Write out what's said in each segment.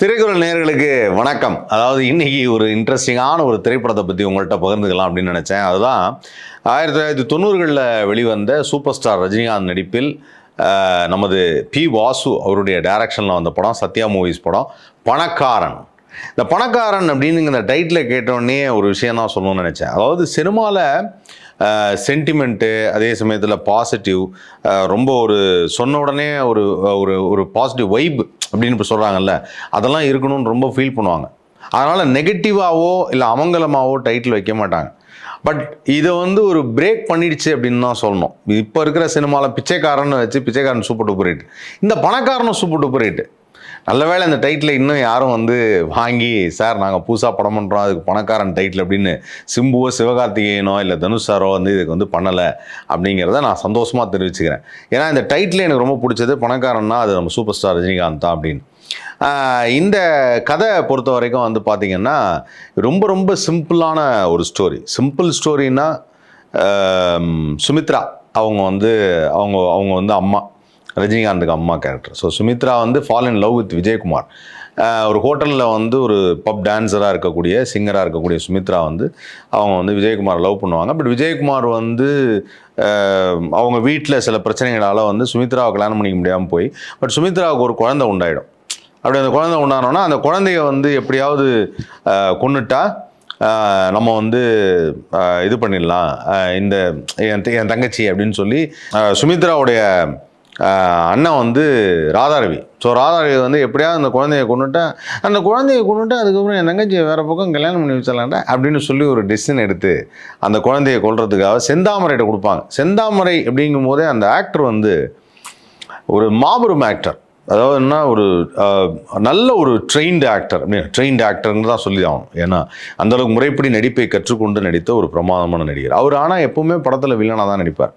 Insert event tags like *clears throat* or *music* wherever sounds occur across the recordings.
திரைக்குறள் நேயர்களுக்கு வணக்கம். அதாவது இன்னைக்கு ஒரு இன்ட்ரெஸ்டிங்கான ஒரு திரைப்படத்தை பற்றி உங்கள்கிட்ட பகிர்ந்துக்கலாம் அப்படின்னு நினச்சேன். அதுதான் ஆயிரத்தி தொள்ளாயிரத்தி தொண்ணூறுகளில் வெளிவந்த சூப்பர் ஸ்டார் ரஜினிகாந்த் நடிப்பில் நமது பி வாசு அவருடைய டைரக்ஷனில் வந்த படம் சத்யா மூவிஸ் படம் பணக்காரன். இந்த பணக்காரன் அப்படின்னு இந்த டைட்டில் கேட்டோடனே ஒரு விஷயம் தான் சொல்லணும்னு நினச்சேன். அதாவது சினிமாவில் சென்டிமெண்ட்டு அதே சமயத்தில் பாசிட்டிவ் ரொம்ப ஒரு சொன்ன உடனே ஒரு ஒரு ஒரு பாசிட்டிவ் வைப் அப்படின்னு இப்போ சொல்கிறாங்கல்ல அதெல்லாம் இருக்கணும்னு ரொம்ப ஃபீல் பண்ணுவாங்க. அதனால் நெகட்டிவாகவோ இல்லை அமங்கலமாகவோ டைட்டில் வைக்க மாட்டாங்க. பட் இதை வந்து ஒரு பிரேக் பண்ணிடுச்சு அப்படின்னு தான் சொல்லணும். இப்போ இருக்கிற சினிமாவில் பிச்சைக்காரன் வச்சு பிச்சைக்காரன் சூப்பர் டூப்பர் ஹிட் இந்த பணக்காரனும் சூப்பர் டூப்பர் ஹிட் நல்ல வேளை இந்த டைட்டில் இன்னும் யாரும் வந்து வாங்கி சார் நாங்கள் புதுசாக படம் பண்ணுறோம் அதுக்கு பணக்காரன் டைட்டில் அப்படின்னு சிம்புவோ சிவகார்த்திகேயனோ இல்லை தனுஷ் சாரோ வந்து இதுக்கு வந்து பண்ணலை அப்படிங்கிறத நான் சந்தோஷமாக தெரிவிச்சுக்கிறேன். ஏன்னா இந்த டைட்டில் எனக்கு ரொம்ப பிடிச்சது பணக்காரன்னா அது நம்ம சூப்பர் ஸ்டார் ரஜினிகாந்த் தான் அப்படின்னு. இந்த கதை பொறுத்த வரைக்கும் வந்து பார்த்திங்கன்னா ரொம்ப ரொம்ப சிம்பிளான ஒரு ஸ்டோரி சிம்பிள் ஸ்டோரின்னா சுமித்ரா. அவங்க வந்து அவங்க அவங்க வந்து அம்மா. ரஜினிகாந்துக்கு அம்மா கேரக்டர் ஸோ சுமித்ரா வந்து fall in love with Vijayakumar. ஒரு ஹோட்டலில் வந்து ஒரு பப் டான்ஸராக இருக்கக்கூடிய சிங்கராக இருக்கக்கூடிய சுமித்ரா வந்து அவங்க வந்து விஜயகுமார் லவ் பண்ணுவாங்க. பட் விஜயகுமார் வந்து அவங்க வீட்டில் சில பிரச்சனைகளால் வந்து சுமித்ராவை கல்யாணம் பண்ணிக்க முடியாமல் போய் பட் சுமித்ராவுக்கு ஒரு குழந்தை உண்டாயிடும். அப்படி அந்த குழந்தை உண்டானோன்னா அந்த குழந்தைய வந்து எப்படியாவது கொண்டுட்டா நம்ம வந்து இது பண்ணிடலாம். இந்த என் என் தங்கச்சி அப்படின்னு சொல்லி சுமித்ராவுடைய அண்ணன் வந்து ராதாரவி. ஸோ ராதாரவி வந்து எப்படியாவது அந்த குழந்தைய கொண்டுட்டேன் அந்த குழந்தைய கொண்டுட்டு அதுக்கப்புறம் என் தங்கச்சியை வேறு பக்கம் கல்யாணம் பண்ணி வச்சிடலாம்டா அப்படின்னு சொல்லி ஒரு டெசிஷன் எடுத்து அந்த குழந்தையை கொள்றதுக்காக செந்தாமரைகிட்ட கொடுப்பாங்க. செந்தாமரை அப்படிங்கும் போதே அந்த ஆக்டர் வந்து ஒரு மாபெரும் ஆக்டர் அதாவது என்ன ஒரு நல்ல ஒரு ட்ரெயின்டு ஆக்டர் ட்ரெயின்டு ஆக்டர்னு தான் சொல்லி ஆகணும். ஏன்னா அந்த அளவுக்கு முறைப்படி நடிப்பை கற்றுக்கொண்டு நடித்த ஒரு பிரமாதமான நடிகர். அவர் ஆனால் எப்பவுமே படத்தில் வில்லனாக தான் நடிப்பார்.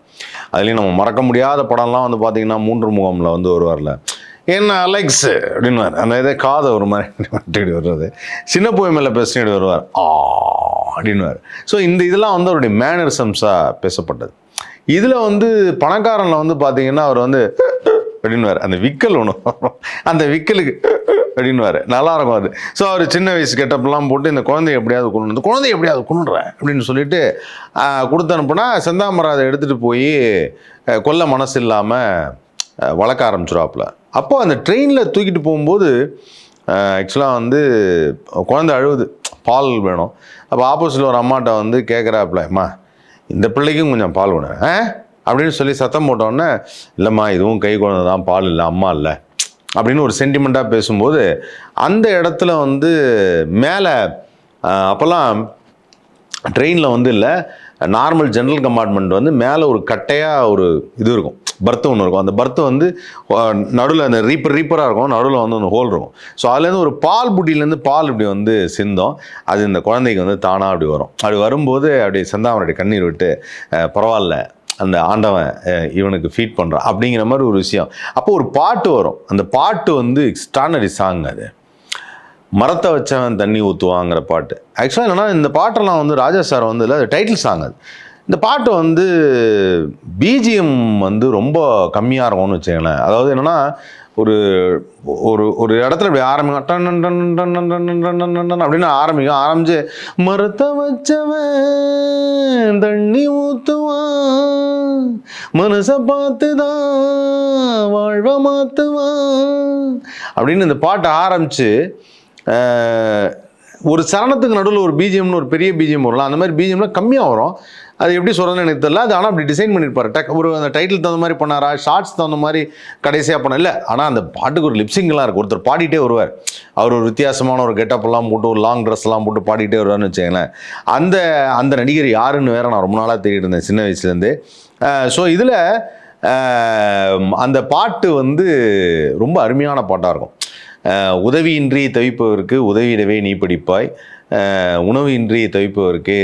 அதுலேயும் நம்ம மறக்க முடியாத படம்லாம் வந்து பார்த்தீங்கன்னா மூன்று முகமில் வந்து வருவார்ல. என்ன அலெக்ஸ் அப்படின்னு அந்த இதை காதை ஒரு மாதிரி *laughs* மாட்டிட்டு சின்ன போய் மேலே பேசிட்டு வருவார். ஆ அப்படின்வார் ஸோ இந்த இதெல்லாம் வந்து அவருடைய மேனரிசம்ஸாக பேசப்பட்டது. இதில் வந்து பணக்காரனில் வந்து பார்த்தீங்கன்னா அவர் வந்து *laughs* அப்படின்னுவார். அந்த விக்கல் ஒன்று அந்த விக்கலுக்கு அப்படின்னுவார். நல்லா இருக்கும் அது. ஸோ அவர் சின்ன வயசு கெட்டப்பெல்லாம் போட்டு இந்த குழந்தைய எப்படியாவது கொண்டு வந்து குழந்தைய எப்படியாவது கொண்டுறேன் அப்படின்னு சொல்லிட்டு கொடுத்து அனுப்புனா செந்தாமரை அதை எடுத்துகிட்டு போய் கொல்ல மனசு இல்லாமல் வளர்க்க ஆரம்பிச்சிடுவாப்புல அப்போ அந்த ட்ரெயினில் தூக்கிட்டு போகும்போது ஆக்சுவலாக வந்து குழந்தை அழுவுது. பால் வேணும். அப்போ ஆப்போசிட்டில் ஒரு அம்மாட்ட வந்து கேட்குறாப்புல அம்மா இந்த பிள்ளைக்கும் கொஞ்சம் பால் வேணும். ஆ? அப்படின்னு சொல்லி சத்தம் போட்டோன்னே இல்லைம்மா இதுவும் கை குழந்தை தான் பால் இல்லை அம்மா இல்லை. அப்படின்னு ஒரு சென்டிமெண்ட்டாக பேசும்போது அந்த இடத்துல வந்து மேலே அப்போல்லாம் ட்ரெயினில் வந்து இல்லை நார்மல் ஜென்ரல் கம்பார்ட்மெண்ட் வந்து மேலே ஒரு கட்டையாக ஒரு இது இருக்கும் பர்த்து ஒன்று இருக்கும். அந்த பர்த்து வந்து நடுவில் அந்த ரீப்பர் ரீப்பராக இருக்கும் நடுவில் வந்து ஒன்று ஹோல் இருக்கும். ஸோ அதுலேருந்து ஒரு பால் புட்டிலேருந்து பால் இப்படி வந்து சிந்தோம். அது இந்த குழந்தைக்கு வந்து தானாக அப்படி வரும். அப்படி வரும்போது அப்படி செந்தாமரை கண்ணீர் விட்டு பரவாயில்ல அந்த ஆண்டவன் இவனுக்கு ஃபீட் பண்ணுறான் அப்படிங்கிற மாதிரி ஒரு விஷயம். அப்போ ஒரு பாட்டு வரும். அந்த பாட்டு வந்து எக்ஸ்ட்ரானரி சாங் அது. மரத்தை வச்சவன் தண்ணி ஊற்றுவாங்கிற பாட்டு. ஆக்சுவலாக என்னென்னா இந்த பாட்டெல்லாம் வந்து ராஜா சார் வந்து இல்லை டைட்டில் சாங் அது. இந்த பாட்டு வந்து பிஜிஎம் வந்து ரொம்ப கம்மியாக இருக்கும்னு வச்சுக்கங்களேன். அதாவது என்னென்னா ஒரு ஒரு ஒரு இடத்துல இப்படி ஆரம்பிக்கும். அப்படின்னு ஆரம்பிக்கும். ஆரம்பிச்சு மறுத்த வச்சவன் தண்ணி ஊத்துவான் மனசை பார்த்துதான் வாழ்வ மாத்துவான். அப்படின்னு இந்த பாட்டு ஆரம்பிச்சு ஒரு சரணத்துக்கு நடுவில் ஒரு பிஜிஎம்னு ஒரு பெரிய பிஜிஎம் வரலாம் அந்த மாதிரி பிஜிஎம்லாம் கம்மியாக வரும். அது எப்படி சொல்கிறதுன்னு எனக்கு தெரியல. அது ஆனால் அப்படி டிசைன் பண்ணியிருப்பாரு டக் ஒரு அந்த டைட்டில் தகுந்த மாதிரி பண்ணாரா? ஷார்ட்ஸ் தகுந்த மாதிரி கடைசியாக பண்ண இல்லை. ஆனால் அந்த பாட்டுக்கு ஒரு லிப்ஸிங்லாம் இருக்கும் ஒருத்தர் பாடிட்டே வருவார். அவர் ஒரு வித்தியாசமான ஒரு கெட்டப்லாம் போட்டு ஒரு லாங் ட்ரெஸ்லாம் போட்டு பாடிட்டே வருவார்னு வச்சுக்கங்களேன். அந்த அந்த நடிகர் யாருன்னு வேற நான் ரொம்ப நாளாக தேடிட்டு இருந்தேன் சின்ன வயசுலேருந்து ஸோ இதில் அந்த பாட்டு வந்து ரொம்ப அருமையான பாட்டாக இருக்கும். உதவியின்றி தவிப்பவருக்கு உதவியிடவே நீ படிப்பாய். உணவு இன்றி தவிப்பவருக்கு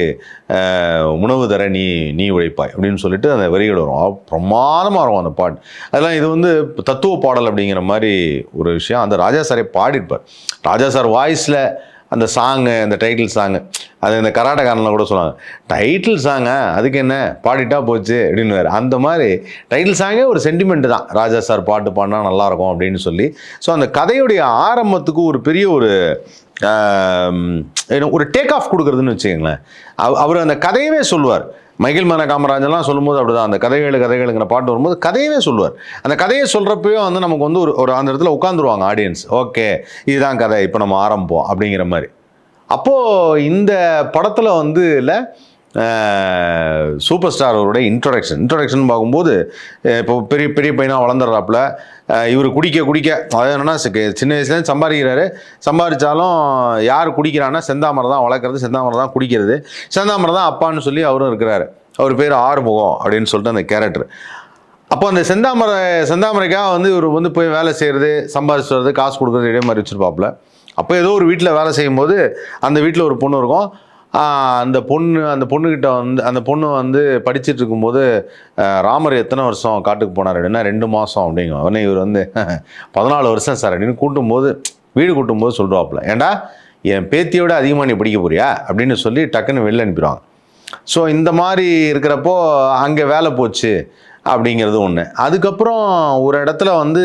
உணவு தர நீ நீ உழைப்பாய் அப்படின்னு சொல்லிட்டு அந்த வரிகள் வரும். பிரமாதமாக இருக்கும் அந்த பாட்டு. அதெல்லாம் இது வந்து தத்துவ பாடல் அப்படிங்கிற மாதிரி ஒரு விஷயம். அந்த ராஜா சாரே பாடியிருப்பார். ராஜா சார் வாய்ஸில் அந்த சாங்கு அந்த டைட்டில் சாங்கு அது இந்த கராட்டக்காரன்லாம் கூட சொல்லுவாங்க. டைட்டில் சாங்க அதுக்கு என்ன? பாடிட்டா போச்சு அப்படின்னு அந்த மாதிரி டைட்டில் சாங்கே ஒரு சென்டிமெண்ட் தான். ராஜா சார் பாட்டு பாடினா நல்லாயிருக்கும் அப்படின்னு சொல்லி. ஸோ அந்த கதையுடைய ஆரம்பத்துக்கு ஒரு பெரிய ஒரு ஒரு டேக் ஆஃப் கொடுக்குறதுன்னு வச்சுக்கோங்களேன். அவ் அவர் அந்த கதையவே சொல்லுவார். மைக்கேல் மன காமராஜெல்லாம் சொல்லும்போது அப்படிதான். அந்த கதைகள் கதைகளுங்கிற பாட்டு வரும்போது கதையவே சொல்லுவார். அந்த கதையை சொல்கிறப்பயும் வந்து நமக்கு வந்து ஒரு ஒரு அந்த இடத்துல உட்காந்துருவாங்க ஆடியன்ஸ் ஓகே இதுதான் கதை இப்போ நம்ம ஆரம்பிப்போம் அப்படிங்கிற மாதிரி. அப்போது இந்த படத்தில் வந்து இல்லை சூப்பர் ஸ்டார் அவருடைய இன்ட்ரொடக்ஷன் இன்ட்ரொடக்ஷன் பார்க்கும்போது இப்போ பெரிய பெரிய பையனாக வளர்ந்துடுறாப்புல. இவர் குடிக்க குடிக்க. அதாவது என்னன்னா சி- சின்ன வயசுலேருந்து சம்பாதிக்கிறாரு. சம்பாதிச்சாலும் யார் குடிக்கிறான்னா செந்தாமரை தான் வளர்க்குறது செந்தாமரை தான் குடிக்கிறது. செந்தாமரை தான் அப்பான்னு சொல்லி அவரும் இருக்கிறாரு. அவர் பேர் ஆறுமுகம் அப்படின்னு சொல்லிட்டு அந்த கேரக்டர். அப்போ அந்த செந்தாமரை செந்தாமரைக்காக வந்து இவர் வந்து போய் வேலை செய்கிறது சம்பாதிச்சு வர்றது காசு கொடுக்குறது இதே மாதிரி வச்சுருப்பாப்புல. அப்போ ஏதோ ஒரு வீட்டில் வேலை செய்யும்போது அந்த வீட்டில் ஒரு பொண்ணு இருக்கும். அந்த பொண்ணு அந்த பொண்ணுக்கிட்ட வந்து அந்த பொண்ணு வந்து படிச்சுட்டு இருக்கும்போது ராமர் எத்தனை வருஷம் காட்டுக்கு போனார்? அப்படின்னா ரெண்டு மாதம் அப்படிங்க உடனே இவர் வந்து *laughs* பதினாலு வருஷம் சார் அப்படின்னு கூட்டும்போது வீடு கூட்டும்போது சொல்கிறாப்புல ஏண்டா என் பேத்தியோட அதிகமாக நீ படிக்க போறியா? அப்படின்னு சொல்லி டக்குன்னு வெளில அனுப்பிடுவாங்க. ஸோ இந்த மாதிரி இருக்கிறப்போ அங்கே வேலை போச்சு அப்படிங்கிறது ஒன்று அதுக்கப்புறம் ஒரு இடத்துல வந்து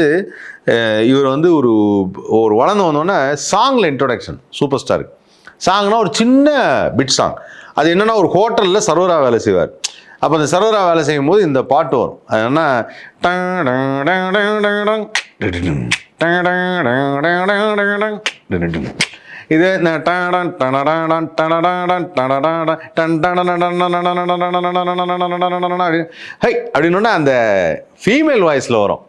இவர் வந்து ஒரு ஒரு வளர்ந்து வந்தோடனே சாங்கில் இன்ட்ரொடக்ஷன் சூப்பர் ஸ்டாருக்கு சாங்னா ஒரு சின்ன பிட் சாங் அது என்னென்னா ஒரு ஹோட்டலில் சர்வரா வேலை செய்வார் அப்போ அந்த சர்வரா வேலை செய்யும் போது இந்த பாட்டு வரும் அது என்ன இது ஹை அப்படின்னா அந்த ஃபீமேல் வாய்ஸில் வரும்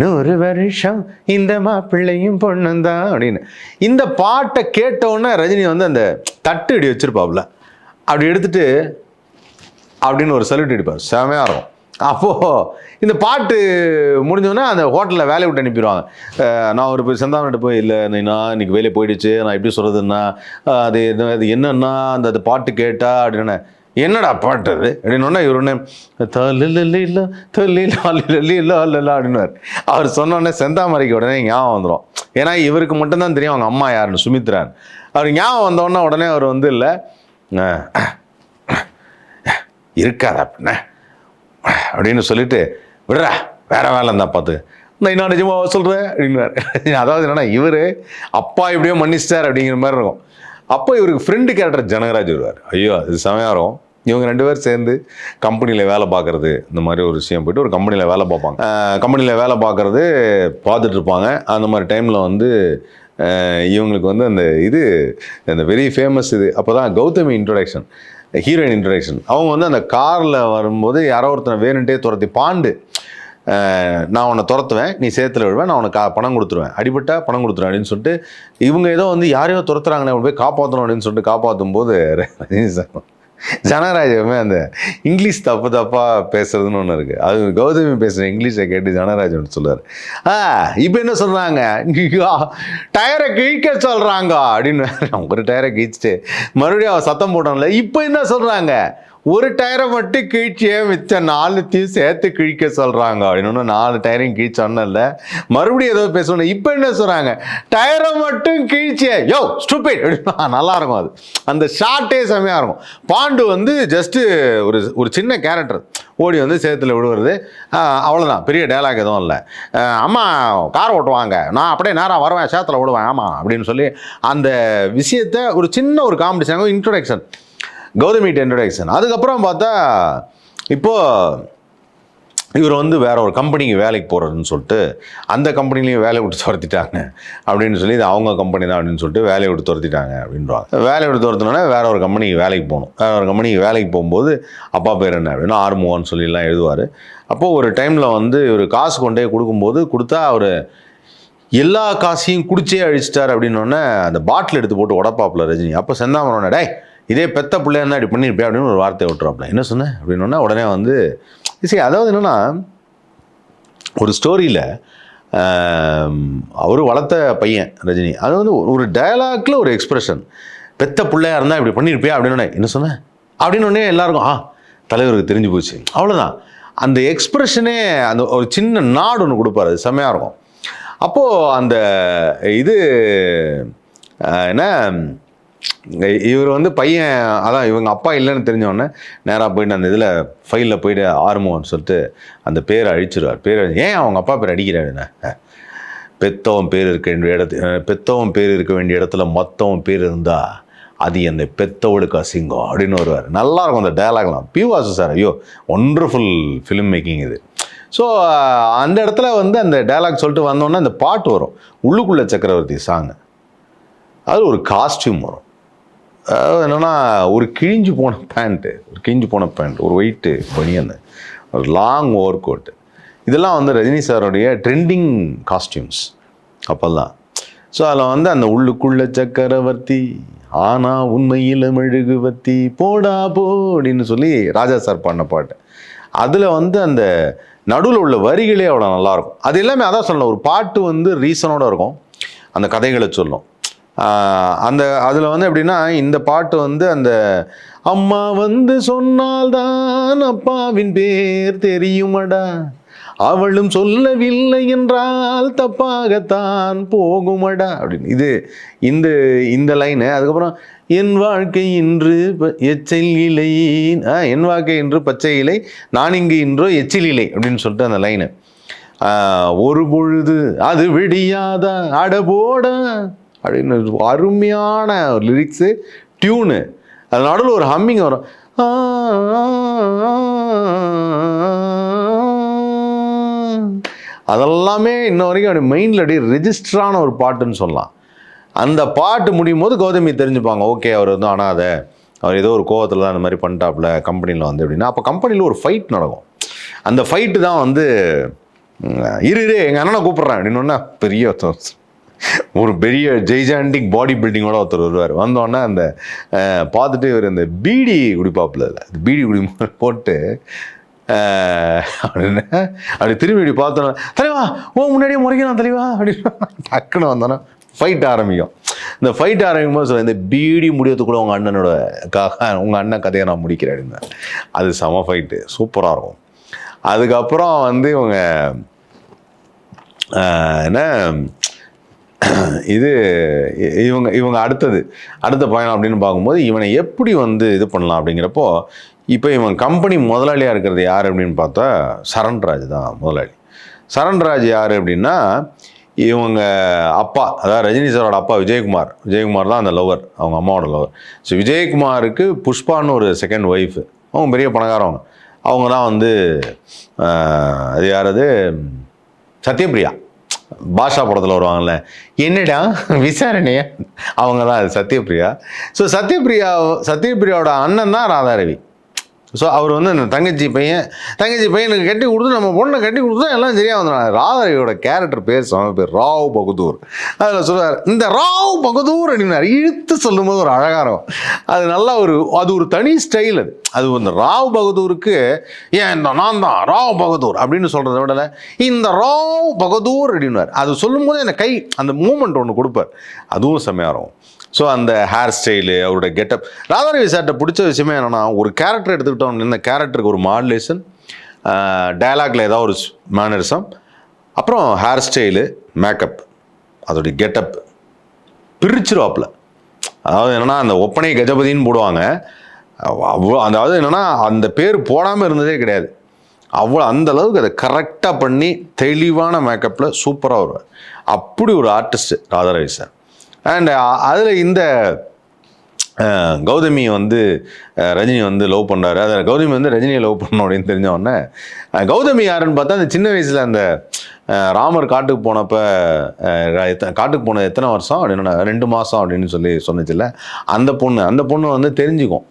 நூறு வருஷம் இந்த மாப்பிள்ளையும் பொண்ணும் தான் அப்படின்னு. இந்த பாட்டை கேட்டோன்னே ரஜினி வந்து அந்த தட்டு இடி வச்சிருப்பாப்புல. அப்படி எடுத்துட்டு அப்படின்னு ஒரு சல்யூட் அடிப்பார். செமையாக இருக்கும். அப்போது இந்த பாட்டு முடிஞ்சோடனே அந்த ஹோட்டலில் வேலையை விட்டு அனுப்பிடுவாங்க. நான் ஒரு போய் செந்தாமன்ட்டு போய் இல்லை நான் இன்னைக்கு வேலையை போயிடுச்சு. நான் எப்படி சொல்கிறதுன்னா அது அது என்னன்னா அந்த அது பாட்டு கேட்டா அப்படின்னு. என்னடா பாட்டு அது? அப்படின்னு இவர் ஒன்று தலில தலில அப்படின்னு அவர் சொன்னோடனே செந்தாமரைக்கு உடனே ஞாபகம் வந்துடும் ஏன்னா இவருக்கு மட்டும்தான் தெரியும் அவங்க அம்மா யாருன்னு சுமித்ரான்னு அவர் ஞாபகம் வந்தோடனே உடனே அவர் வந்து இல்லை இருக்காத அப்படின்ன அப்படின்னு சொல்லிட்டு விடுறா வேற வேலை இருந்தா பார்த்து நான் இன்னும் நிஜமா சொல்கிறேன் அப்படின்னாரு அதாவது என்னன்னா இவர் அப்பா எப்படியோ மன்னிச்சிட்டார் அப்படிங்கிற மாதிரி இருக்கும் அப்போ இவருக்கு ஃப்ரெண்டு கேரக்டர் ஜனகராஜ் வருவார். ஐயோ அது சமயாரம் இவங்க ரெண்டு பேரும் சேர்ந்து கம்பெனியில் வேலை பார்க்குறது இந்த மாதிரி ஒரு விஷயம் போயிட்டு ஒரு கம்பெனியில் வேலை பார்ப்பாங்க. கம்பெனியில் வேலை பார்க்குறது பார்த்துட்டு இருப்பாங்க. அந்த மாதிரி டைமில் வந்து இவங்களுக்கு வந்து அந்த இது அந்த வெரி ஃபேமஸ் இது அப்போ தான் கௌதமி இன்ட்ரொடக்ஷன் ஹீரோயின் இன்ட்ரடக்ஷன் அவங்க வந்து அந்த காரில் வரும்போது யாரோ ஒருத்தனை வேணுன்ட்டே துரத்தி பாண்டு நான் உன்னை துரத்துவேன் நீ சேத்துல விடுவேன் நான் உனக்கு பணம் கொடுத்துருவேன். அடிபட்டா பணம் கொடுத்துருவேன் அப்படின்னு சொல்லிட்டு இவங்க ஏதோ வந்து யாரையோ துரத்துறாங்களே அவனை போய் காப்பாற்றணும் அப்படின்னு சொல்லிட்டு காப்பாற்றும் போது ரஜினி சார் ஜனராஜமே அந்த இங்கிலீஷ் தப்பு தப்பாக பேசுறதுன்னு ஒன்று இருக்குது அது கௌதமி பேசுகிற இங்கிலீஷை கேட்டு ஜனராஜன் சொல்லுவார் ஆ இப்போ என்ன சொல்கிறாங்க டயரை கிழிக்க சொல்கிறாங்க அப்படின்னு. ஒரு டயரை கிழிச்சிட்டு மறுபடியும் அவன் சத்தம் போட்டான்ல. இப்போ என்ன சொல்கிறாங்க ஒரு டயரை மட்டும் கிழிச்சியே மிச்ச நாலுத்தையும் சேர்த்து கிழிக்க சொல்கிறாங்க அப்படின்னு நாலு டயரையும் கிழிச்சோன்னல மறுபடியும் ஏதோ பேசணும். இப்போ என்ன சொல்கிறாங்க டயரை மட்டும் கிழிச்சியே. யோ ஸ்டூபிட் நல்லா இருக்கும் அது. அந்த ஷார்ட்டே செம்மையாக இருக்கும். பாண்டு வந்து ஜஸ்ட்டு ஒரு ஒரு சின்ன கேரக்டர் ஓடி வந்து சேத்துல விடுவது அவ்வளோதான் பெரிய டைலாக் எதுவும் இல்லை. அம்மா கார் ஓட்டுவாங்க. நான் அப்படியே நேராக வருவேன் சேத்துல விடுவேன் ஆமாம் அப்படின்னு சொல்லி அந்த விஷயத்தை ஒரு சின்ன ஒரு காம்படிஷன் இன்ட்ரொடக்ஷன் கௌதமிட் இன்ட்ரொடக்ஷன் அதுக்கப்புறம் பார்த்தா இப்போது இவர் வந்து வேற ஒரு கம்பெனிக்கு வேலைக்கு போகிறதுன்னு சொல்லிட்டு அந்த கம்பெனிலையும் வேலையை விட்டு துரத்திட்டாங்க. அப்படின்னு சொல்லி இது அவங்க கம்பெனி தான் அப்படின்னு சொல்லிட்டு வேலையை விட்டு துரத்திட்டாங்க அப்படின்றாங்க. வேலையை விட்டு துரத்தினோடனே வேற ஒரு கம்பெனிக்கு வேலைக்கு போகணும். வேற ஒரு கம்பெனிக்கு வேலைக்கு போகும்போது அப்பா பேர் என்ன அப்படின்னா ஆறுமுகம்னு சொல்லிலாம் எழுதுவார். அப்போது ஒரு டைமில் வந்து இவர் காசு கொண்டே கொடுக்கும்போது கொடுத்தா அவர் எல்லா காசையும் குடிச்சே அழிச்சிட்டார் அப்படின்னோடனே அந்த பாட்டில் எடுத்து போட்டு உடப்பாப்புல ரஜினி. அப்போ செந்தாமரவன டே இதே பெத்த பிள்ளையா இருந்தா இப்படி பண்ணியிருப்பேன் அப்படின்னு ஒரு வார்த்தை விட்டுறாப்புல என்ன சொன்னேன் அப்படின்னா உடனே வந்து சரி அதாவது என்னென்னா ஒரு ஸ்டோரியில் அவர் வளர்த்த பையன் ரஜினி அது வந்து ஒரு- ஒரு டயலாக்ல ஒரு எக்ஸ்பிரஷன் பெத்த பிள்ளையா இருந்தால் இப்படி பண்ணியிருப்பியா அப்படின்னு என்ன சொன்னேன் அப்படின்னு எல்லாருக்கும் ஆ தலைவருக்கு தெரிஞ்சு போச்சு. அவ்வளோதான் அந்த எக்ஸ்பிரஷனே அந்த ஒரு சின்ன நாடு ஒன்று கொடுப்பாரு. அது செம்மையாக இருக்கும். அப்போது அந்த இது என்ன இவர் வந்து பையன் அதான் இவங்க அப்பா இல்லைன்னு தெரிஞ்சோடனே நேராக போயிட்டு அந்த இதில் ஃபைலில் போயிட்டு ஆர்மோன்னு சொல்லிட்டு அந்த பேரை அழிச்சிருவார். பேர் ஏன் அவங்க அப்பா பேர் அடிக்கிறாருண்ணே பெத்தவன் பேர் இருக்க வேண்டிய இடத்து பெத்தவன் பேர் இருக்க வேண்டிய இடத்துல மொத்தவன் பேர் இருந்தால் அது என்னை பெத்தவளுக்கு அசிங்கம் அப்படின்னு வருவார். நல்லாயிருக்கும் அந்த டயலாக்லாம் பியூவாசு சார் ஐயோ ஒண்டர்ஃபுல் ஃபிலிம் மேக்கிங் இது. ஸோ அந்த இடத்துல வந்து அந்த டயலாக் சொல்லிட்டு வந்தோன்னே அந்த பாட்டு வரும். உள்ளுக்குள்ள சக்கரவர்த்தி சாங் அது ஒரு காஸ்டியூம் வரும். அதாவது என்னென்னா ஒரு கிழிஞ்சு போன பேண்ட்டு ஒரு கிழிஞ்சு போன பேண்ட் ஒரு ஒயிட்டு பனியன் ஒரு லாங் ஓவர் கோட்டு இதெல்லாம் வந்து ரஜினி சாருடைய ட்ரெண்டிங் காஸ்டியூம்ஸ் அப்போல்லாம் ஸோ அதில் வந்து அந்த உள்ளுக்குள்ள சக்கரவர்த்தி ஆனா உண்மையில் மெழுகுவர்த்தி போடா போடின்னு சொல்லி ராஜா சார் பண்ண பாட்டு. அதில் வந்து அந்த நடுவில் உள்ள வரிகளே அவ்வளோ நல்லாயிருக்கும் அது எல்லாமே அதான் சொல்லணும் ஒரு பாட்டு வந்து ரீசனோட இருக்கும். அந்த கதைகளை சொல்லும். அந்த அதில் வந்து எப்படின்னா இந்த பாட்டு வந்து அந்த அம்மா வந்து சொன்னால்தான் அப்பாவின் பேர் தெரியுமடா. அவளும் சொல்லவில்லை என்றால் தப்பாகத்தான் போகுமடா. அப்படின்னு. இது இந்த இந்த லைனு அதுக்கப்புறம் என் வாழ்க்கை இன்று எச்சில் இலை ஆ, என் வாழ்க்கை இன்று பச்சை இலை நான் இங்கு இன்றோ எச்சில் இலை. அப்படின்னு சொல்லிட்டு அந்த லைனு ஒரு பொழுது அது விடியாதா? அடபோட அப்படின்னு அருமையான ஒரு லிரிக்ஸு டியூனு அது நடுவில் ஒரு ஹம்மிங் வரும். அதெல்லாமே இன்ன வரைக்கும் அப்படி மைண்டில் அப்படியே ரெஜிஸ்டரான ஒரு பாட்டுன்னு சொல்லலாம். அந்த பாட்டு முடியும் போது கௌதமி தெரிஞ்சுப்பாங்க. ஓகே அவர் வந்து அதை அவர் ஏதோ ஒரு கோவத்தில் தான் அந்த மாதிரி பண்ணிட்டாப்புல கம்பெனியில் வந்து அப்படின்னா அப்போ கம்பெனியில் ஒரு ஃபைட் நடக்கும். அந்த ஃபைட்டு தான் வந்து இரு இரு எங்கள் அண்ணனை கூப்பிட்றேன் அப்படின்னு பெரிய ஒரு பெரிய ஜெய்ஜாண்டிக் பாடி பில்டிங்கோட ஒருத்தர் வருவார். வந்தோடனே அந்த பார்த்துட்டு இவர் இந்த பீடி குடிப்பாப்புல பீடி குடி போட்டு அப்படின்னு அப்படி திரும்பி இப்படி பார்த்தோன்னா தலைவா ஓ முன்னாடியே முறைக்கலாம் தலைவா அப்படின்னு டக்குன்னு வந்தோன்னா ஃபைட் ஆரம்பிக்கும். இந்த ஃபைட் ஆரம்பிக்கும் போது சொல்ல இந்த பீடி கூட உங்கள் அண்ணனோட காக உங்கள் அண்ணன் கதையை நான் முடிக்கிறேன் அப்படின்னு. அது செம ஃபைட்டு சூப்பராக இருக்கும். அதுக்கப்புறம் வந்து இவங்க என்ன *clears throat* இது இவங்க இவங்க அடுத்தது அடுத்த பயணம் அப்படின்னு பார்க்கும்போது இவனை எப்படி வந்து இது பண்ணலாம் அப்படிங்கிறப்போ இப்போ இவன் கம்பெனி முதலாளியாக இருக்கிறது யார் அப்படின்னு பார்த்தா சரண்ராஜ் தான் முதலாளி. சரண்ராஜ் யார் அப்படின்னா இவங்க அப்பா அதாவது ரஜினி சாரோட அப்பா விஜயகுமார். விஜயகுமார் தான் அந்த லவர் அவங்க அம்மாவோட லவர் ஸோ விஜயகுமாருக்கு புஷ்பான்னு ஒரு செகண்ட் ஒய்ஃபு அவங்க பெரிய பணக்காரவங்க. அவங்க தான் வந்து அது யாரது சத்யபிரியா. பாஷா படத்தில் வருவாங்கல்ல. என்னடா? விசாரணையா? அவங்க தான் அது. சத்யபிரியா ஸோ சத்யபிரியா சத்யபிரியாவோட அண்ணன் தான் ராதாரவி. ஸோ அவர் வந்து அந்த தங்கச்சி பையன் தங்கச்சி பையனுக்கு கட்டி கொடுத்து நம்ம பொண்ணை கட்டி கொடுத்தா எல்லாம் சரியாக வந்துடும் ராதாரவியோட கேரக்டர் பேர் சம பேர் ராவ் பகதூர். அதில் சொல்லுவார் இந்த ராவ் பகதூர் அப்படின்னாரு. இழுத்து சொல்லும்போது ஒரு அழகாக இருக்கும். அது நல்லா ஒரு அது ஒரு தனி ஸ்டைல் அது. அது இந்த ராவ் பகதூருக்கு ஏன் இந்த நான் தான் ராவ் பகதூர்? அப்படின்னு சொல்கிறத விட இந்த ராவ் பகதூர் அப்படின்னார். அது சொல்லும்போது எனக்கு கை அந்த மூமெண்ட் ஒன்று கொடுப்பார். அதுவும் செம்மையாக இருக்கும். ஸோ அந்த ஹேர் ஸ்டைலு அவரோட கெட்டப் ராதாரவி சார்கிட்ட பிடிச்ச விஷயமே என்னென்னா ஒரு கேரக்டர் எடுத்துக்கிட்டோம் இந்த கேரக்டருக்கு ஒரு மாடுலேஷன் டயலாக்ல ஏதாவது ஒரு மேனரிசம் அப்புறம் ஹேர் ஸ்டைலு மேக்கப் அதோடைய கெட்டப் பிரிச்சிருவாப்பில். அதாவது என்னன்னா அந்த ஒப்பனை கஜபதின்னு போடுவாங்க. அவ்வளோ அதாவது என்னென்னா அந்த பேர் போடாமல் இருந்ததே கிடையாது. அவ்வளோ அந்த அளவுக்கு அதை கரெக்டாக பண்ணி தெளிவான மேக்கப்பில் சூப்பராக வருவார். அப்படி ஒரு artist Radharavi sir and uh, அதில் இந்த uh, கௌதமி வந்து uh, ரஜினி வந்து லவ் பண்ணுறாரு அதில் கௌதமி வந்து ரஜினியை லவ் பண்ணோம் அப்படின்னு தெரிஞ்ச உடனே கௌதமி யாருன்னு பார்த்தா அந்த சின்ன வயசில் அந்த ராமர் காட்டுக்கு போனப்போ காட்டுக்கு போன எத்தனை வருஷம்? அப்படின்னு ரெண்டு மாதம் அப்படின்னு சொல்லி சொன்னுச்சுல்ல அந்த பொண்ணு அந்த பொண்ணு வந்து தெரிஞ்சுக்கும்.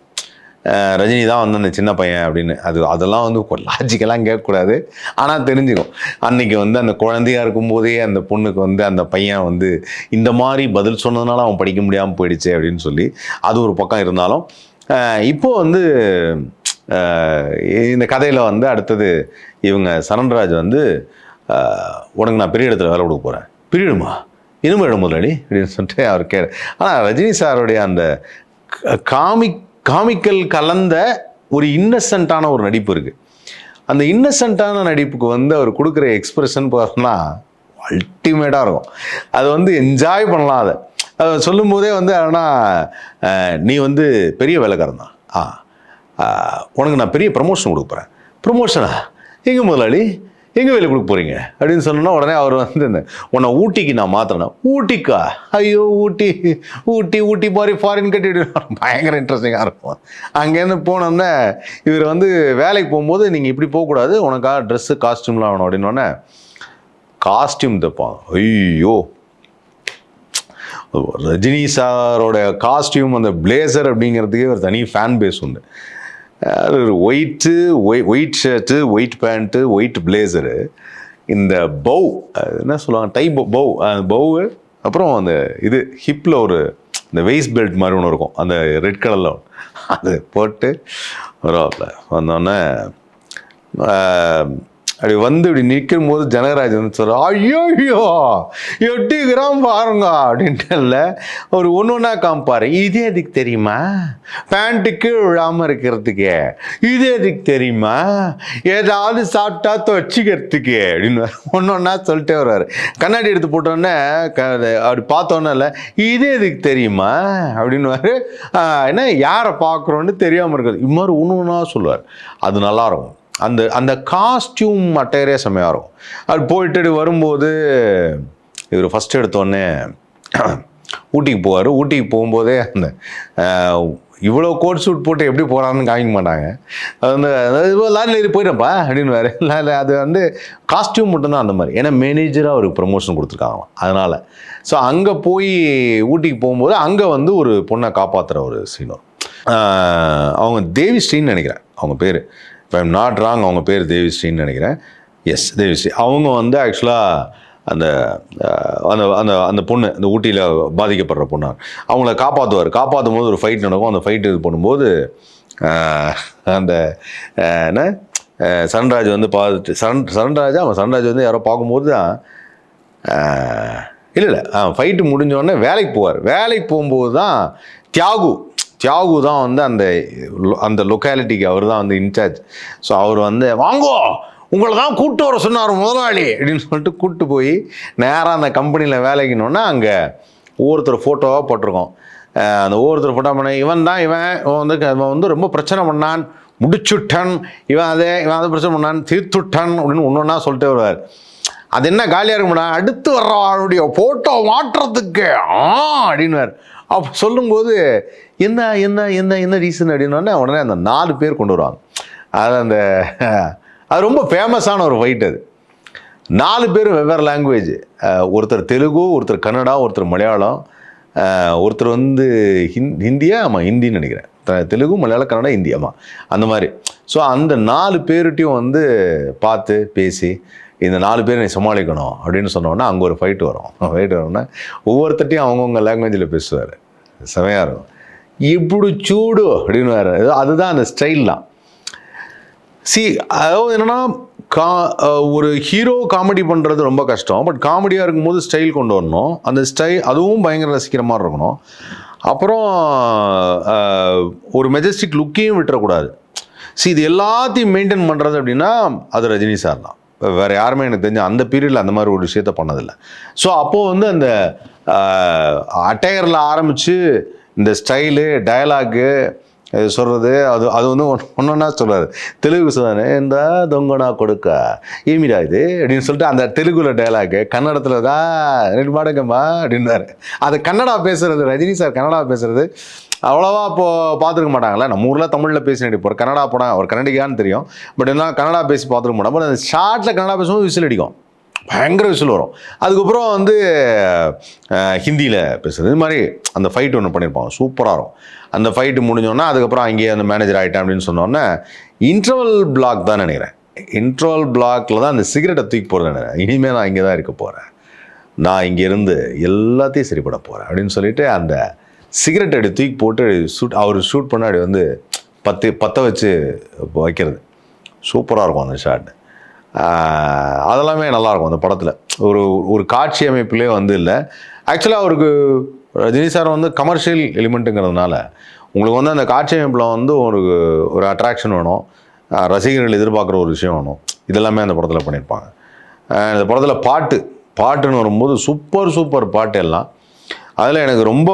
ரஜினி தான் வந்து அந்த சின்ன பையன் அப்படின்னு. அது அதெல்லாம் வந்து லாஜிக்கெல்லாம் கேட்கக்கூடாது. ஆனால் தெரிஞ்சுக்கும் அன்னைக்கு வந்து அந்த குழந்தையா இருக்கும்போதே அந்த பொண்ணுக்கு வந்து அந்த பையன் வந்து இந்த மாதிரி பதில் சொன்னதுனால அவன் படிக்க முடியாமல் போயிடுச்சு அப்படின்னு சொல்லி அது ஒரு பக்கம் இருந்தாலும் இப்போ வந்து இந்த கதையில் வந்து அடுத்தது இவங்க சரண்ராஜ் வந்து உனக்கு நான் பெரிய இடத்துல வேலை கொடுக்க போகிறேன் பிரியிடுமா இனிமே இடம் முதலாளி? அப்படின்னு சொல்லிட்டு அவர் கே ஆனால் ரஜினி சாருடைய அந்த க- காமிக் காமிக்கல் கலந்த ஒரு இன்னசென்ட்டான ஒரு நடிப்பு இருக்குது அந்த இன்னசென்ட்டான நடிப்புக்கு வந்து அவர் கொடுக்குற எக்ஸ்பிரஷன் பார்த்தோம்னா அல்டிமேட்டாக இருக்கும். அது வந்து என்ஜாய் பண்ணலாம் அதை. அதை சொல்லும் போதே வந்து ஆனால் நீ வந்து பெரிய வேலைக்காரன் தான். ஆ உனக்கு நான் பெரிய ப்ரமோஷன் கொடுக்குறேன் ப்ரமோஷனா எங்கே முதலாளி? எங்கே வேலை கொடுக்க போகிறீங்க அப்படின்னு சொன்னோன்னா உடனே அவர் வந்து உன்னை ஊட்டிக்கு நான் மாற்றினேன் ஊட்டிக்கா? ஐயோ ஊட்டி ஊட்டி ஊட்டி மாதிரி ஃபாரின் கட்டிட்டு பயங்கர இன்ட்ரெஸ்டிங்காக இருக்கும். அங்கேருந்து போனோம்னா இவர் வந்து வேலைக்கு போகும்போது நீங்கள் இப்படி போகக்கூடாது. உனக்காக ட்ரெஸ்ஸு காஸ்டியூம்லாம் வேணும். அப்படின்னோடனே காஸ்டியூம் தைப்பான் ஐயோ. ரஜினி சாரோட காஸ்டியூம் அந்த பிளேசர் அப்படிங்கிறதுக்கே ஒரு தனி ஃபேன் பேஸ் உண்டு. White Y white shirt white pant white blazer இந்த பவு அது என்ன சொல்லுவாங்க? டை பவ் பவு அப்புறம் அந்த இது ஹிப்பில் ஒரு இந்த வெயிஸ்ட் பெல்ட் மாதிரி ஒன்று இருக்கும். அந்த ரெட் கலரில் அது போட்டு வருவாப்ல வந்தோடனே அப்படி வந்து இப்படி நிற்கும் போது ஜனகராஜ் வந்து சொல்கிறார் ஐயோ ஐயோ எட்டு கிராம் பாருங்க அப்படின்ட்டுல ஒரு ஒன்று ஒன்றா காமிப்பார். இது எதுக்கு தெரியுமா? பேண்ட்டுக்கு விழாமல் இருக்கிறதுக்கு. இது எதுக்கு தெரியுமா? ஏதாவது சாப்பிட்டா துவச்சிக்கிறதுக்கு அப்படின்னு ஒன்று ஒன்றா சொல்லிட்டே வருவார். கண்ணாடி எடுத்து போட்டோன்னே க அப்படி பார்த்தோன்னே இல்லை இது எதுக்கு தெரியுமா? அப்படின்னு என்ன யாரை பார்க்குறோன்னு தெரியாமல் இருக்காது இது மாதிரி ஒன்று ஒன்றா சொல்லுவார். அது நல்லாயிருக்கும் அந்த அந்த காஸ்டியூம் அட்டையரே செம்மையாக இருக்கும். அது போயிட்டு வரும்போது இவர் ஃபஸ்ட் எடுத்தோடனே ஊட்டிக்கு போவார். ஊட்டிக்கு போகும்போதே அந்த இவ்வளோ கோட் சூட் போட்டு எப்படி போகிறான்னு காமிக்க மாட்டாங்க. அது வந்து லாரியில் ஏறி போயிட்டேன்ப்பா அப்படின்னு வேறு இல்லை அது வந்து காஸ்டியூம் *laughs* மட்டும்தான் அந்த மாதிரி. ஏன்னா மேனேஜராக அவருக்கு ப்ரமோஷன் கொடுத்துருக்காங்க அதனால் ஸோ அங்கே போய் ஊட்டிக்கு போகும்போது அங்கே வந்து ஒரு பொண்ணை காப்பாற்றுற ஒரு சீனோ அவங்க தேவி ஸ்ரீன்னு நினைக்கிறேன். அவங்க பேர். இப்போ ஐம் நாட் ராங் அவங்க பேர் தேவிஸ்ரீன்னு நினைக்கிறேன். எஸ் தேவிஸ்ரீ. அவங்க வந்து ஆக்சுவலாக அந்த அந்த அந்த அந்த பொண்ணு இந்த ஊட்டியில் பாதிக்கப்படுற பொண்ணார் அவங்கள காப்பாற்றுவார் காப்பாற்றும் போது ஒரு ஃபைட் நடக்கும். அந்த ஃபைட் இது பண்ணும்போது அந்த என்ன? சரண்ராஜ் சன்ராஜ் வந்து பார்த்துட்டு சரண் சரண்ராஜா? அவன் சன்ராஜ் வந்து யாரோ பார்க்கும்போது தான் இல்லை இல்லை. ஃபைட்டு முடிஞ்சோடனே வேலைக்கு போவார். வேலைக்கு போகும்போது தான் தியாகு தியாகு தான் வந்து அந்த அந்த லொக்காலிட்டிக்கு அவர் தான் வந்து இன்சார்ஜ் ஸோ அவர் வந்து வாங்கோ உங்களை தான் கூப்பிட்டு வர சொன்னார் முதலாளி. அப்படின்னு சொல்லிட்டு கூப்பிட்டு போய் நேராக அந்த கம்பெனியில் வேலைக்குனோன்னா அங்கே ஒவ்வொருத்தர் ஃபோட்டோவாக போட்டிருக்கோம். அந்த ஒவ்வொருத்தர் ஃபோட்டோ பண்ண இவன் தான் இவன் இவன் வந்து இவன் வந்து ரொம்ப பிரச்சனை பண்ணான் முடிச்சுட்டன் இவன் அதே இவன் அதை பிரச்சனை பண்ணான் தீர்த்துட்டன் அப்படின்னு ஒன்று ஒன்றா சொல்லிட்டே வருவார். அது என்ன காலியாக இருக்கும்டா அடுத்து வர்றவனுடைய ஃபோட்டோ மாற்றுறதுக்கு ஆ அப்படின்னுவார். அப்போ சொல்லும்போது என்ன என்ன என்ன என்ன ரீசன் அப்படின்னோடனே உடனே அந்த நாலு பேர் கொண்டு வருவாங்க. அது அந்த அது ரொம்ப ஃபேமஸான ஒரு ஃபைட் அது. நாலு பேர் வெவ்வேறு லாங்குவேஜ் ஒருத்தர் தெலுங்கு ஒருத்தர் கன்னடா ஒருத்தர் மலையாளம். ஒருத்தர் வந்து ஹிந் ஹிந்தியா ஆமாம் ஹிந்தின்னு நினைக்கிறேன். தெலுங்கு மலையாளம் கன்னடா ஹிந்தி ஆமாம் அந்த மாதிரி. ஸோ அந்த நாலு பேர்கிட்டையும் வந்து பார்த்து பேசி இந்த நாலு பேர் நீ சமாளிக்கணும் அப்படின்னு சொன்னோன்னா அங்கே ஒரு ஃபைட் வரும். ஃபைட் வரும்னா ஒவ்வொருத்தட்டையும் அவங்கவுங்க லாங்குவேஜில் பேசுவார். செமையாக இருக்கும். இப்படி சூடு அப்படின்னு வேறு அதுதான் அந்த ஸ்டைல் தான். சி அதாவது என்னன்னா கா ஒரு ஹீரோ காமெடி பண்ணுறது ரொம்ப கஷ்டம். பட் காமெடியாக இருக்கும்போது ஸ்டைல் கொண்டு வரணும். அந்த ஸ்டைல் அதுவும் பயங்கர ரசிக்கிற மாதிரி இருக்கணும். அப்புறம் ஒரு மெஜஸ்டிக் லுக்கையும் விட்டுறக்கூடாது. சி இது எல்லாத்தையும் மெயின்டைன் பண்ணுறது அப்படின்னா அது ரஜினி சார் தான். வேறு யாருமே எனக்கு தெரிஞ்ச அந்த பீரியடில் அந்த மாதிரி ஒரு விஷயத்த பண்ணதில்லை. ஸோ அப்போது வந்து அந்த அட்டையரில் ஆரம்பித்து இந்த ஸ்டைலு டயலாகு சொல்கிறது அது அது வந்து ஒன்று ஒன்றா சொல்கிறார் தெலுங்கு சொல்கிறாரு இந்த தொங்கனா கொடுக்க ஈமிடா இது? அப்படின்னு சொல்லிட்டு அந்த தெலுங்குல டயலாகு கன்னடத்தில் தான் ரெண்டு மாடுங்கம்மா அப்படின்னாரு அது கன்னடா பேசுகிறது ரஜினி சார் கன்னடா பேசுகிறது அவ்வளோவா இப்போ பார்த்துருக்க மாட்டாங்களே நம்ம ஊரில் தமிழில் பேசி நடிப்போம் கன்னடா போனால் அவர் கன்னடிக்கான்னு தெரியும். பட் என்ன கன்னடா பேசி பார்த்துருக்க மாட்டோம். பட் அந்த ஷார்ட்டில் கன்னடா பேசும்போது விசில் அடிக்கும். பயங்கர விசில் வரும். அதுக்கப்புறம் வந்து ஹிந்தியில் பேசுறது. இது மாதிரி அந்த ஃபைட் ஒன்று பண்ணியிருப்பாங்க சூப்பராக இருக்கும். அந்த ஃபைட்டு முடிஞ்சோன்னா அதுக்கப்புறம் அங்கேயே அந்த மேனேஜர் ஆகிட்டேன் அப்படின்னு சொன்னோன்னே இன்டர்வல் பிளாக் தான் நினைக்கிறேன். இன்டர்வல் பிளாக்கில் தான் அந்த சிகரெட்டை தூக்கி போகிறேன் நினைக்கிறேன். இனிமேல் நான் இங்கே தான் இருக்க போகிறேன் நான் இங்கேருந்து எல்லாத்தையும் சரிப்பட போகிறேன் அப்படின்னு சொல்லிட்டு அந்த சிகரெட் அடி தூக்கி போட்டு ஷூட் அவர் ஷூட் பண்ணாடி வந்து பத்து பற்ற வச்சு வைக்கிறது. சூப்பராக இருக்கும் அந்த ஷாட் அதெல்லாமே நல்லாயிருக்கும் அந்த படத்தில். ஒரு ஒரு காட்சி அமைப்பிலே வந்து இல்லை. ஆக்சுவலாக அவருக்கு ரஜினி சார் வந்து கமர்ஷியல் எலிமெண்ட்டுங்கிறதுனால உங்களுக்கு வந்து அந்த காட்சி அமைப்பில் வந்து ஒரு ஒரு அட்ராக்ஷன் வேணும். ரசிகர்கள் எதிர்பார்க்குற ஒரு விஷயம் வேணும். இதெல்லாமே அந்த படத்தில் பண்ணியிருப்பாங்க அந்த இந்த படத்தில் பாட்டு பாட்டுன்னு வரும்போது சூப்பர் சூப்பர் பாட்டு எல்லாம். அதில் எனக்கு ரொம்ப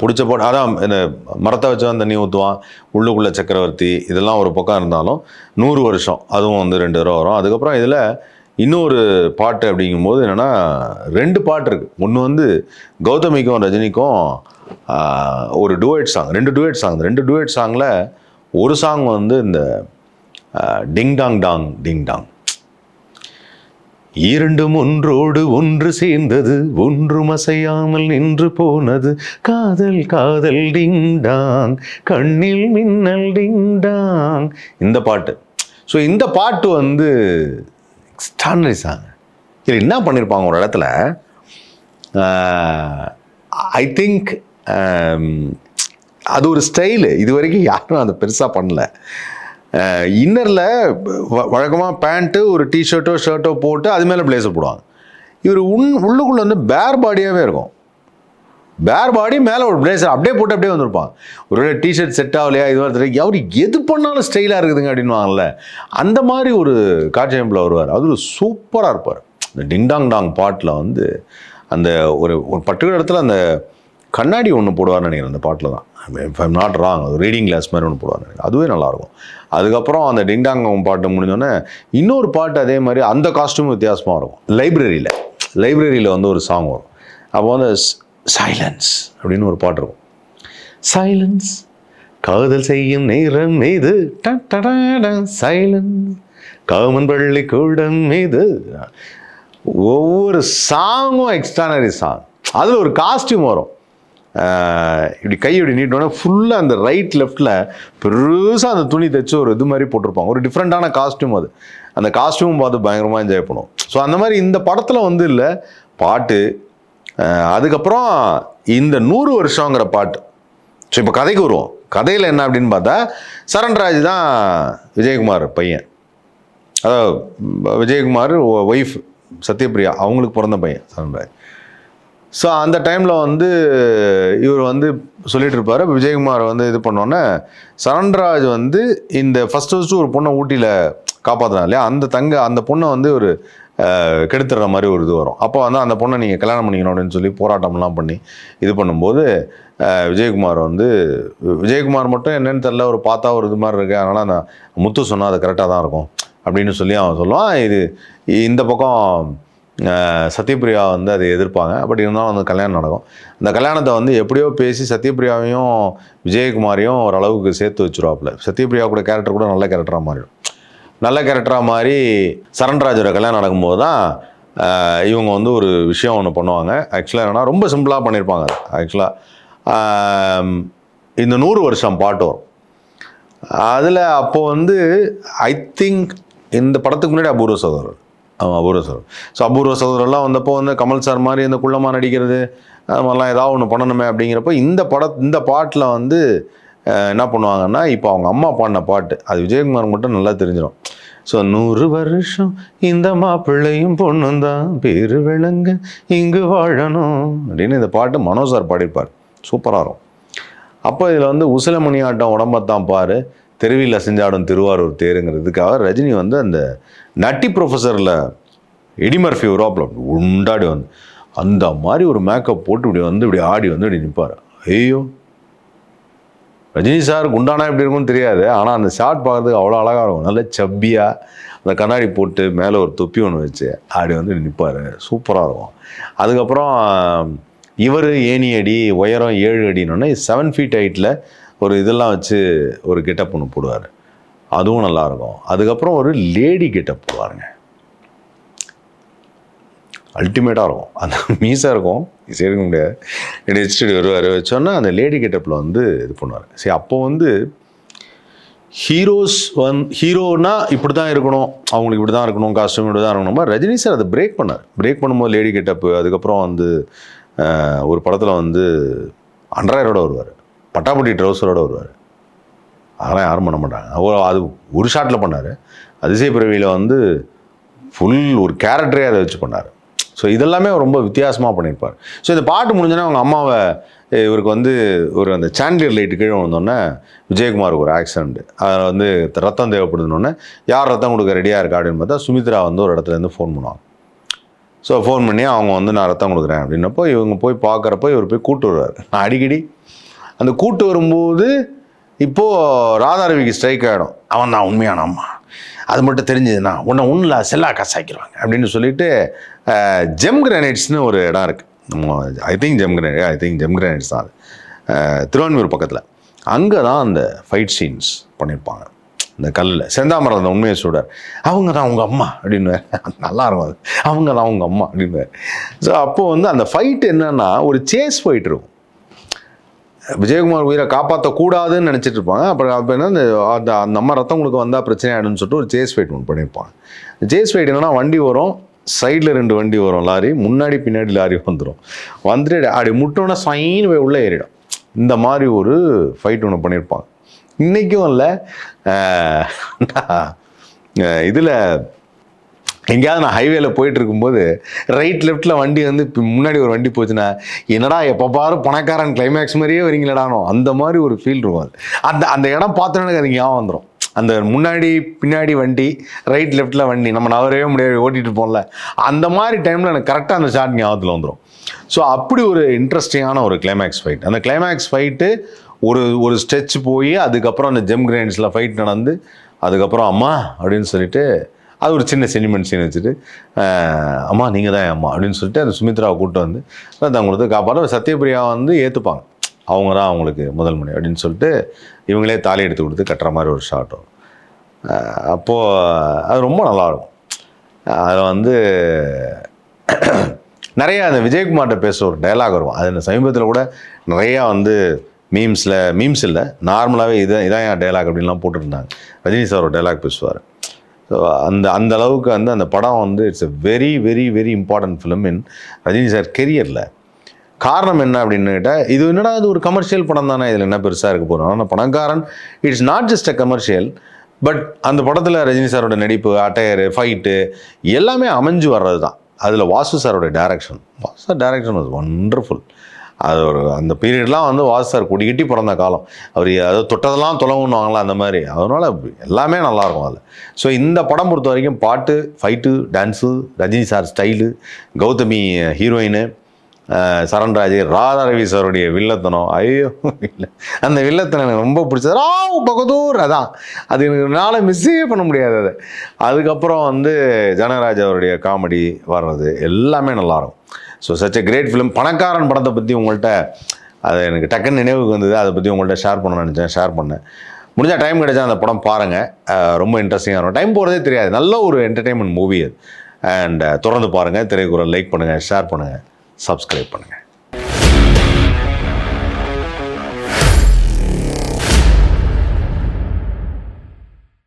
பிடிச்ச பாட்டு அதான் இந்த மரத்தை வச்சவன் தண்ணி ஊற்றுவான் உள்ளுக்குள்ள சக்கரவர்த்தி இதெல்லாம் ஒரு பக்கம் இருந்தாலும் நூறு வருஷம் அதுவும் வந்து ரெண்டு தடவை வரும். அதுக்கப்புறம் இதில் இன்னொரு பாட்டு அப்படிங்கும்போது என்னென்னா ரெண்டு பாட்டு இருக்குது ஒன்று வந்து கௌதமிக்கும் ரஜினிக்கும் ஒரு டுவேட் சாங் ரெண்டு டுவேட் சாங். ரெண்டு டுவேட் சாங்கில் ஒரு சாங் வந்து இந்த ding dong dong ding dong. இரண்டும் ஒன்றோடு ஒன்று சேர்ந்தது ஒன்றும் அசையாமல் நின்று போனது. காதல் காதல் டிங்டாங் கண்ணில் மின்னல் டிங்டாங். இந்த பாட்டு. ஸோ இந்த பாட்டு வந்து எக்ஸ்ட்ரானரி சாங் இது என்ன பண்ணியிருப்பாங்க ஒரு இடத்துல? ஐ திங்க் அது ஒரு ஸ்டைலு இது வரைக்கும் யாரும் அதை பெருசாக பண்ணல. இன்னரில் வழக்கமாக பேண்ட்டு ஒரு டிஷர்ட்டோ ஷர்ட்டோ போட்டு அது மேலே பிளேசர் போடுவாங்க. இவர் உன் உள்ளுக்குள்ளே வந்து பேர் பாடியாகவே இருக்கும். பேர் பாடி மேலே ஒரு பிளேசர் அப்படியே போட்டு அப்படியே வந்திருப்பாங்க. ஒரு டிஷர்ட் செட் ஆகலையா இது மாதிரி அவர் எது பண்ணாலும் ஸ்டைலாக இருக்குதுங்க அப்படின்வாங்கல்ல அந்த மாதிரி ஒரு காட்சியமைப்பில் வருவார். அது ஒரு சூப்பராக இருப்பார். இந்த டிங்டாங் டாங் பாட்டில் வந்து அந்த ஒரு ஒரு பர்டிகுலர் இடத்துல அந்த கண்ணாடி ஒன்று போடுவார்னு நினைக்கிறேன் அந்த பாட்டில் தான். இஃப் ஐம் நாட் ராங் அது ரீடிங் கிளாஸ் மாதிரி ஒன்று போடுவார் அதுவே நல்லாயிருக்கும். அதுக்கப்புறம் அந்த டிங்டாங் பாட்டு முடிஞ்சோடனே இன்னொரு பாட்டு அதே மாதிரி அந்த காஸ்ட்யூம் வித்தியாசமாக இருக்கும். லைப்ரரியில் லைப்ரரியில் வந்து ஒரு சாங் வரும். அப்போ வந்து சைலன்ஸ் அப்படின்னு ஒரு பாட்டு இருக்கும். சைலன்ஸ் காதல் செய்யும் நேரம் மீது. சைலன்ஸ் காமன் பள்ளி கூடம் மீது. ஒவ்வொரு சாங்கும் எக்ஸ்ட்ரானரி சாங் அதில் ஒரு காஸ்டியூம் வரும். இப்படி கை இப்படி நீட்டோன்னே ஃபுல்லாக அந்த ரைட் லெஃப்டில் பெருசாக அந்த துணி தைச்சு ஒரு இது மாதிரி போட்டிருப்பாங்க. ஒரு டிஃப்ரெண்ட்டான காஸ்டியூம் அது. அந்த காஸ்டியூம் பார்த்து பயங்கரமாக என்ஜாய் பண்ணுவோம். ஸோ அந்த மாதிரி இந்த படத்தில் வந்து இல்லை பாட்டு அதுக்கப்புறம் இந்த நூறு வருஷங்கிற பாட்டு. ஸோ இப்போ கதைக்கு வருவோம். கதையில் என்ன அப்படின்னு பார்த்தா சரண்ராஜ் தான் விஜயகுமார் பையன். அதாவது விஜயகுமார் ஒய்ஃப் சத்யபிரியா அவங்களுக்கு பிறந்த பையன் சரண்ராஜ். ஸோ அந்த டைமில் வந்து இவர் வந்து சொல்லிட்டு இருப்பாரு விஜயகுமார் வந்து இது பண்ணோன்னே சரண்ராஜ் வந்து இந்த ஃபஸ்ட்டு ஃபஸ்ட்டு ஒரு பொண்ணை ஊட்டியில் காப்பாற்றினா இல்லையா? அந்த தங்க அந்த பொண்ணை வந்து ஒரு கெடுத்துடுற மாதிரி ஒரு இது வரும். அப்போ வந்து அந்த பொண்ணை நீங்கள் கல்யாணம் பண்ணிக்கணும் அப்படின்னு சொல்லி போராட்டம்லாம் பண்ணி இது பண்ணும்போது விஜயகுமார் வந்து விஜயகுமார் மட்டும் என்னன்னு தெரில ஒரு பார்த்தா ஒரு இது மாதிரி இருக்கு. அதனால் அந்த முத்து சொன்னால் அது கரெக்டாக தான் இருக்கும் அப்படின்னு சொல்லி அவன் சொல்லுவான். இது இந்த பக்கம் சத்யபிரியா வந்து அதை எதிர்ப்பாங்க. பட் இருந்தாலும் அந்த கல்யாணம் நடக்கும். அந்த கல்யாணத்தை வந்து எப்படியோ பேசி சத்யபிரியாவையும் விஜயகுமாரையும் ஓரளவுக்கு சேர்த்து வச்சுருவாப்புல. சத்யபிரியா கூட கேரக்டர் கூட நல்ல கேரக்டராக மாறிடும். நல்ல கேரக்டராக மாதிரி சரண்ராஜோட கல்யாணம் நடக்கும்போது தான் இவங்க வந்து ஒரு விஷயம் ஒன்று பண்ணுவாங்க. ஆக்சுவலாக என்னென்னா ரொம்ப சிம்பிளாக பண்ணியிருப்பாங்க ஆக்சுவலாக இந்த நூறு வருஷம் பாட்டு வரும். அதில் அப்போது வந்து ஐ திங்க் இந்த படத்துக்கு முன்னாடி அபூர்வ சகோதரர். ஆமாம் அபூர்வ சகோதரர். ஸோ அபூர்வ சோதரெல்லாம் வந்தப்போ வந்து கமல் சார் மாதிரி இந்த குள்ளமாக நடிக்கிறது அது மாதிரிலாம் ஏதாவது ஒன்று பண்ணணுமே அப்படிங்கிறப்போ இந்த பட இந்த பாட்டில் வந்து என்ன பண்ணுவாங்கன்னா இப்போ அவங்க அம்மா பாடின பாட்டு அது விஜயகுமார் மட்டும் நல்லா தெரிஞ்சிடும் ஸோ நூறு வருஷம் இந்த மாப்பிள்ளையும் பொண்ணும் தான் பேரு விளங்க இங்கு வாழணும் அப்படின்னு இந்த பாட்டு மனோ சார் பாடியிருப்பார். சூப்பராக இருக்கும். அப்போ இதில் வந்து உசிலமணி ஆட்டம் உடம்பத்தான் பாரு தெருவில் அசைஞ்சாடும் திருவாரூர் தேருங்கிறதுக்காக ரஜினி வந்து அந்த நட்டி ப்ரொஃபஸரில் எடிமர்ஃபி அப்படி உண்டாடி வந்து அந்த மாதிரி ஒரு மேக்கப் போட்டு இப்படி வந்து இப்படி ஆடி வந்து இப்படி நிற்பார் ஐயோ! ரஜினி சார் குண்டானா எப்படி இருக்கும்னு தெரியாது ஆனால் அந்த ஷார்ட் பார்க்குறதுக்கு அவ்வளோ அழகாக இருக்கும். நல்ல சப்பியாக அந்த கண்ணாடி போட்டு மேலே ஒரு தொப்பி ஒன்று வச்சு ஆடி வந்து நிற்பார் சூப்பராக இருக்கும். அதுக்கப்புறம் இவர் ஏணி அடி உயரம் ஏழு அடினோடனே செவன் ஃபீட் ஹைட்டில் ஒரு இதெல்லாம் வச்சு ஒரு கெட்டப் ஒன்று போடுவார். அதுவும் நல்லாயிருக்கும் அதுக்கப்புறம் ஒரு லேடி கெட்டப் போடுவாருங்க. அல்டிமேட்டாக இருக்கும். அந்த மீஸாக இருக்கும். இசை முடியாது. என்னை வச்சுட்டு வருவார். வச்சோன்னா அந்த லேடி கெட்டப்பில் வந்து இது பண்ணுவார். சரி அப்போது வந்து ஹீரோஸ் வந் ஹீரோனா இப்படி தான் இருக்கணும். அவங்களுக்கு இப்படி தான் இருக்கணும். காஸ்டியூம் இப்படி தான் இருக்கணுமா ரஜினி சார் அதை பிரேக் பண்ணார். பிரேக் பண்ணும்போது லேடி கெட்டப்பு அதுக்கப்புறம் வந்து ஒரு படத்தில் வந்து அண்டராயரோட வருவார். பட்டாப்பட்டி ட்ரௌசரோடு வருவார். அதெல்லாம் யாரும் பண்ண மாட்டாங்க. அவர் அது ஒரு ஷாட்டில் பண்ணார். அதிசய பிறவியில் வந்து ஃபுல் ஒரு கேரக்டரே அதை வச்சு பண்ணார். ஸோ இதெல்லாமே ரொம்ப வித்தியாசமாக பண்ணியிருப்பார். ஸோ இந்த பாட்டு முடிஞ்சோன்னே அவங்க அம்மாவை இவருக்கு வந்து ஒரு அந்த சாண்டியர் லைட்டு கீழே வந்தோடனே விஜயகுமாருக்கு ஒரு ஆக்சிடென்ட் அதில் வந்து ரத்தம் தேவைப்படுதுன்னொன்னே யார் ரத்தம் கொடுக்க ரெடியாக இருக்கா? அப்படின்னு பார்த்தா சுமித்ரா வந்து ஒரு இடத்துல இருந்து ஃபோன் பண்ணுவாங்க. ஸோ ஃபோன் பண்ணி அவங்க வந்து நான் ரத்தம் கொடுக்குறேன். அப்படின்னப்போ இவங்க போய் பார்க்குறப்போ இவர் போய் கூப்பிட்டு வருவார். நான் அடிக்கடி அந்த கூட்டு வரும்போது இப்போது ராதாரவிக்கு ஸ்ட்ரைக் ஆகிடும் அவன் தான் உண்மையான அம்மா. அது மட்டும் தெரிஞ்சதுன்னா உன்னை ஒன்றில் செல்லா காசாக்கிடுவாங்க அப்படின்னு சொல்லிட்டு ஜெம் கிரானைட்ஸ்னு ஒரு இடம் இருக்குது I think gem granite I think gem granites தான் அது. அஹ், பக்கத்தில். அங்கே தான் அந்த ஃபைட் சீன்ஸ் பண்ணியிருப்பாங்க இந்த கல்லில். செந்தாமரம் அந்த உண்மையை சொல்கிறார் அவங்க தான் அவங்க அம்மா அப்படின்னு *laughs* நல்லா இருக்கும் அது. அவங்க தான் அவங்க அம்மா அப்படின்னு ஸோ அப்போது வந்து அந்த ஃபைட் என்னென்னா ஒரு சேஸ் ஃபைட் இருக்கும். விஜயகுமார் உயிரை காப்பாற்றக்கூடாதுன்னு நினச்சிட்டு இருப்பாங்க அப்புறம் அப்போ என்ன அந்த அந்த அம்மா ரத்தம் உங்களுக்கு வந்தால் பிரச்சனை ஆகிடும்னு சொல்லிட்டு ஒரு ஜேஸ் ஃபைட் ஒன்று பண்ணியிருப்பாங்க. ஜேஸ் ஃபைட் என்னன்னா வண்டி வரும் சைடில் ரெண்டு வண்டி வரும் லாரி முன்னாடி பின்னாடி லாரி வந்துடும் வந்துட்டு அப்படி முட்டோன்னா சைன் போய் உள்ளே ஏறிடும். இந்த மாதிரி ஒரு ஃபைட் ஒன்று பண்ணியிருப்பாங்க. இன்றைக்கும் இல்லை இதில் எங்கேயாவது நான் ஹைவேல போயிட்டு இருக்கும்போது ரைட் லெஃப்ட்டில் வண்டி வந்து இப்போ முன்னாடி ஒரு வண்டி போச்சுன்னா என்னடா எப்போ பாரு பணக்காரன் கிளைமேக்ஸ் மாதிரியே வரீங்களடானோ அந்த மாதிரி ஒரு ஃபீல் இருக்கும் அது. அந்த அந்த இடம் பார்த்தோன்னே எனக்கு அது ஞாபகம் வந்துடும் அந்த முன்னாடி பின்னாடி வண்டி ரைட் லெஃப்ட்டில் வண்டி நம்ம நவரவே முடியாது ஓட்டிகிட்டு போகல. அந்த மாதிரி டைமில் எனக்கு கரெக்டாக அந்த ஷாட் ஞாபகத்தில் வந்துடும் ஸோ அப்படி ஒரு இன்ட்ரெஸ்டிங்கான ஒரு கிளைமேக்ஸ் ஃபைட் அந்த கிளைமேக்ஸ் ஃபைட்டு ஒரு ஒரு ஸ்டெச் போய் அதுக்கப்புறம் அந்த ஜெம் கிரைண்ட்ஸில் ஃபைட் நடந்து அதுக்கப்புறம் அம்மா அப்படின்னு சொல்லிட்டு அது ஒரு சின்ன சென்டிமெண்ட் சீன் வச்சுட்டு அம்மா நீங்கள் தான் அம்மா அப்படின்னு சொல்லிட்டு அந்த சுமித்ராவை கூப்பிட்டு வந்து ரத்தம் கொடுத்து காப்பாற்ற சத்யபிரியா வந்து ஏற்றுப்பாங்க அவங்க தான் அவங்களுக்கு முதல் முனை அப்படின்னு சொல்லிட்டு இவங்களே தாலி எடுத்து கொடுத்து கட்டுற மாதிரி ஒரு ஷாட் வரும் அப்போது அது ரொம்ப நல்லாயிருக்கும் அதில் வந்து நிறைய அந்த விஜயகுமார்கிட்ட பேசுகிற ஒரு டயலாக் வரும். அது இந்த சமீபத்தில் கூட நிறையா வந்து மீம்ஸில் மீம்ஸ் இல்லை நார்மலாகவே இதான் இதான் என் டயலாக் அப்படின்லாம் போட்டுருந்தாங்க ரஜினி சார் ஒரு டைலாக் பேசுவார். ஸோ அந்த அந்த அளவுக்கு வந்து அந்த படம் வந்து it's a very very very important film in Rajini sir கெரியரில் காரணம் என்ன அப்படின்னு கேட்டால் இது என்னடா இது ஒரு கமர்ஷியல் படம் தானே? இதில் என்ன பெருசாக இருக்க போகிறோம் ஆனால் Panakkaran it's not just a commercial but அந்த படத்தில் ரஜினி சாரோட நடிப்பு அட்டையரு ஃபைட்டு எல்லாமே அமைஞ்சு வர்றது தான் அதில் வாசு சாரோட direction Vasu sir direction was wonderful அது ஒரு அந்த பீரியட்லாம் வந்து வாசு சார் கொடி கட்டி பிறந்த காலம். அவர் அதை தொட்டதெல்லாம் தொலைவுன்னுவாங்களா அந்த மாதிரி. அதனால் எல்லாமே நல்லாயிருக்கும் அதில் ஸோ இந்த படம் பொறுத்த வரைக்கும் பாட்டு fight dance Rajini sir style Gautami heroine Saranraj Radharavi சாருடைய வில்லத்தனம். ஐயோ இல்லை. அந்த வில்லத்தனம் எனக்கு ரொம்ப பிடிச்சது. ராவ் பகதூர் அதான். அது எனக்கு என்னால் மிஸ்ஸே பண்ண முடியாது அது. அதுக்கப்புறம் வந்து ஜனராஜ் அவருடைய காமெடி வர்றது எல்லாமே நல்லாயிருக்கும். So such a great film Panakkaran படத்தை பற்றி உங்கள்கிட்ட அது எனக்கு டக்குன்னு நினைவுக்கு வந்தது. அதை பற்றி உங்கள்கிட்ட ஷேர் பண்ண நினச்சேன் ஷேர் பண்ணேன். முடிஞ்சால் டைம் கிடைச்சா அந்த படம் பாருங்கள் ரொம்ப இன்ட்ரெஸ்டிங்காக இருக்கும். டைம் போகிறதே தெரியாது. நல்ல ஒரு என்டர்டெயின்மெண்ட் மூவி அது. அண்ட் தொடர்ந்து பாருங்கள் திரைக்குறள் லைக் பண்ணுங்கள் ஷேர் பண்ணுங்கள் சப்ஸ்கிரைப் பண்ணுங்கள்